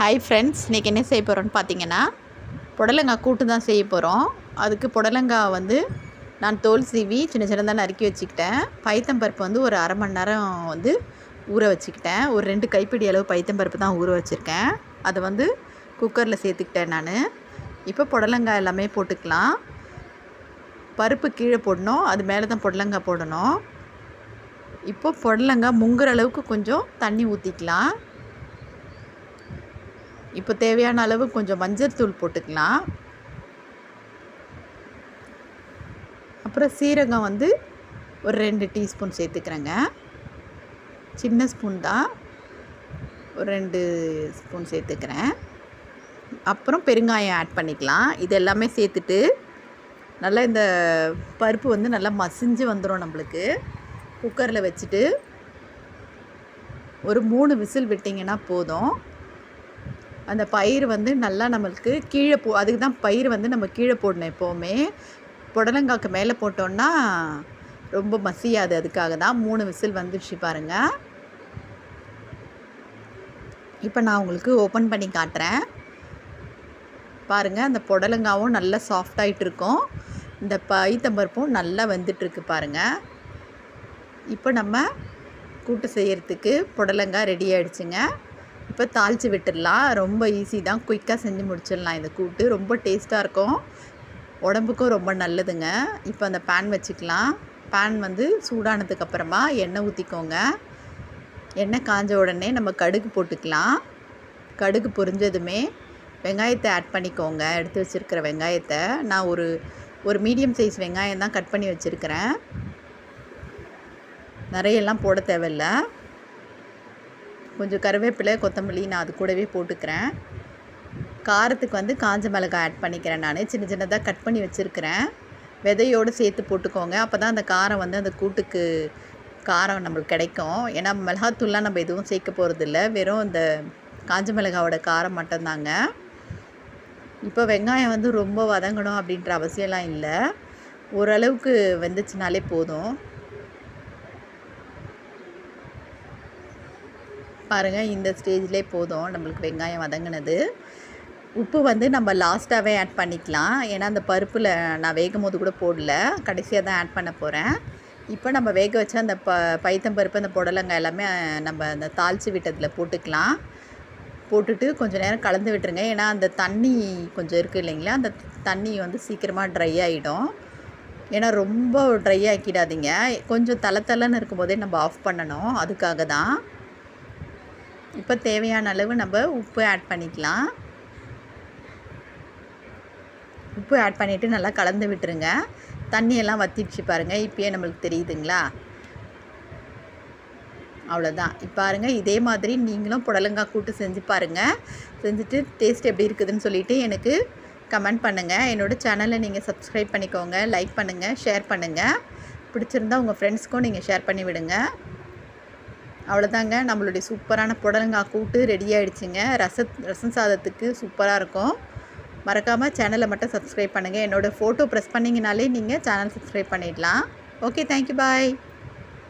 Hi friends இன்றைக்கி என்ன செய்ய போகிறோன்னு பார்த்தீங்கன்னா புடலங்காய் கூட்டு தான் செய்ய போகிறோம் அதுக்கு புடலங்காய் வந்து நான் தோல் சீவி சின்ன சின்னதாக நறுக்கி வச்சுக்கிட்டேன். பைத்தம்பருப்பு வந்து ஒரு அரை மணி நேரம் வந்து ஊற வச்சுக்கிட்டேன். ஒரு ரெண்டு கைப்பிடி அளவு பைத்தம்பருப்பு தான் ஊற வச்சுருக்கேன். அதை வந்து குக்கரில் சேர்த்துக்கிட்டேன் நான். இப்போ புடலங்காய் எல்லாமே போட்டுக்கலாம். பருப்பு கீழே போடணும். அது மேலே தான் புடலங்காய் போடணும். இப்போ புடலங்காய் முங்குற அளவுக்கு கொஞ்சம் தண்ணி ஊற்றிக்கலாம் இப்போ தேவையான அளவு கொஞ்சம் மஞ்சள் தூள் போட்டுக்கலாம். அப்புறம் சீரகம் வந்து ஒரு ரெண்டு டீஸ்பூன் சேர்த்துக்கிறேங்க. சின்ன ஸ்பூன் தான் ஒரு ரெண்டு ஸ்பூன் சேர்த்துக்கிறேன். அப்புறம் பெருங்காயம் ஆட் பண்ணிக்கலாம். இது எல்லாமே சேர்த்துட்டு நல்லா இந்த பருப்பு வந்து நல்லா மசிஞ்சு வந்துடும் நம்மளுக்கு. குக்கரில் வச்சுட்டு ஒரு மூணு விசில் விட்டிங்கன்னா போதும். அந்த பயிர் வந்து நல்லா நம்மளுக்கு கீழே போ அதுக்கு தான் பயிர் வந்து நம்ம கீழே போடணும் எப்போவுமே. புடலங்காய்க்கு மேலே போட்டோன்னா ரொம்ப மசியாது அதுக்காக தான். மூணு விசில் வந்துடுச்சு பாருங்கள் இப்போ நான் உங்களுக்கு ஓப்பன் பண்ணி காட்டுறேன். பாருங்கள் அந்த புடலங்காவும் நல்லா சாஃப்டாகிட்டு இருக்கும். இந்த பைத்தம்பருப்பும் நல்லா வந்துட்டுருக்கு பாருங்கள் இப்போ நம்ம கூட்டு செய்கிறதுக்கு புடலங்காய் ரெடி ஆகிடுச்சுங்க இப்போ தாளித்து விட்டுடலாம். ரொம்ப ஈஸி தான். குயிக்காக செஞ்சு முடிச்சிடலாம் இந்த கூட்டு. ரொம்ப டேஸ்ட்டாக இருக்கும். உடம்புக்கும் ரொம்ப நல்லதுங்க. இப்போ அந்த பேன் வச்சுக்கலாம். பேன் வந்து சூடானதுக்கப்புறமா எண்ணெய் ஊற்றிக்கோங்க எண்ணெய் காஞ்ச உடனே நம்ம கடுகு போட்டுக்கலாம். கடுகு பொரிஞ்சதுமே வெங்காயத்தை ஆட் பண்ணிக்கோங்க. எடுத்து வச்சுருக்கிற வெங்காயத்தை. நான் ஒரு ஒரு மீடியம் சைஸ் வெங்காயம் தான் கட் பண்ணி வச்சுருக்கிறேன். நிறையெல்லாம் போட தேவையில்லை. கொஞ்சம் கருவேப்பிலை கொத்தமல்லி நான் அது கூடவே போட்டுக்கிறேன். காரத்துக்கு வந்து காஞ்ச மிளகாய் ஆட் பண்ணிக்கிறேன் நான். சின்ன சின்னதாக கட் பண்ணி வச்சுருக்கிறேன். விதையோடு சேர்த்து போட்டுக்கோங்க. அப்போ தான் அந்த காரம் வந்து அந்த கூட்டுக்கு காரம் நம்மளுக்கு கிடைக்கும். ஏன்னா மிளகாத்தூள்லாம் நம்ம எதுவும் சேர்க்க போகிறதில்ல வெறும் இந்த காஞ்ச மிளகாவோட காரம் மட்டும்தாங்க. இப்போ வெங்காயம் வந்து ரொம்ப வதங்கணும் அப்படின்ற அவசியம்லாம் இல்லை. ஓரளவுக்கு வெந்துச்சுனாலே போதும். பாருங்கள் இந்த ஸ்டேஜ்லேயே போதும். நம்மளுக்கு வெங்காயம் வதங்கினது. உப்பு வந்து நம்ம லாஸ்ட்டாகவே ஆட் பண்ணிக்கலாம். ஏன்னா அந்த பருப்பில் நான் வேகும் போது கூட போடல. கடைசியாக தான் ஆட் பண்ண போகிறேன் இப்போ நம்ம வேக வச்ச அந்த ப பைத்தம்பருப்பு அந்த புடலங்காய் எல்லாமே நம்ம அந்த தாளித்து விட்டதில் போட்டுக்கலாம். போட்டுட்டு கொஞ்சம் நேரம் கலந்து விட்டுருங்க. ஏன்னா அந்த தண்ணி கொஞ்சம் இருக்குது இல்லைங்களா? அந்த தண்ணி வந்து சீக்கிரமாக ட்ரை ஆகிடும் ஏன்னா ரொம்ப ட்ரை ஆக்கிடாதீங்க. கொஞ்சம் தலை தலைன்னு இருக்கும்போதே நம்ம ஆஃப் பண்ணணும். அதுக்காக தான். இப்போ தேவையான அளவு நம்ம உப்பு ஆட் பண்ணிக்கலாம். உப்பு ஆட் பண்ணிவிட்டு நல்லா கலந்து விட்டுருங்க. தண்ணியெல்லாம் வத்திடுச்சு பாருங்கள் இப்போயே நம்மளுக்கு தெரியுதுங்களா? அவ்வளோதான் இப்போ பாருங்கள் இதே மாதிரி நீங்களும் புடலங்காய் கூட்டு செஞ்சு பாருங்கள் செஞ்சுட்டு டேஸ்ட் எப்படி இருக்குதுன்னு சொல்லிவிட்டு எனக்கு கமெண்ட் பண்ணுங்கள் என்னோடய சேனலை நீங்கள் சப்ஸ்கிரைப் பண்ணிக்கோங்க லைக் பண்ணுங்கள் ஷேர் பண்ணுங்கள் பிடிச்சிருந்தா உங்கள் ஃப்ரெண்ட்ஸ்க்கும் நீங்கள் ஷேர் பண்ணி விடுங்க. அவ்வளோதாங்க நம்மளுடைய சூப்பரான புடலங்காய் கூட்டு ரெடி ஆகிடுச்சிங்க ரச ரசம் சாதத்துக்கு சூப்பராக இருக்கும். மறக்காமல் சேனலை மட்டும் சப்ஸ்கிரைப் பண்ணுங்கள் என்னோடய ஃபோட்டோ ப்ரெஸ் பண்ணிங்கனாலே நீங்கள் சேனல் சப்ஸ்கிரைப் பண்ணிடலாம். Okay thank you bye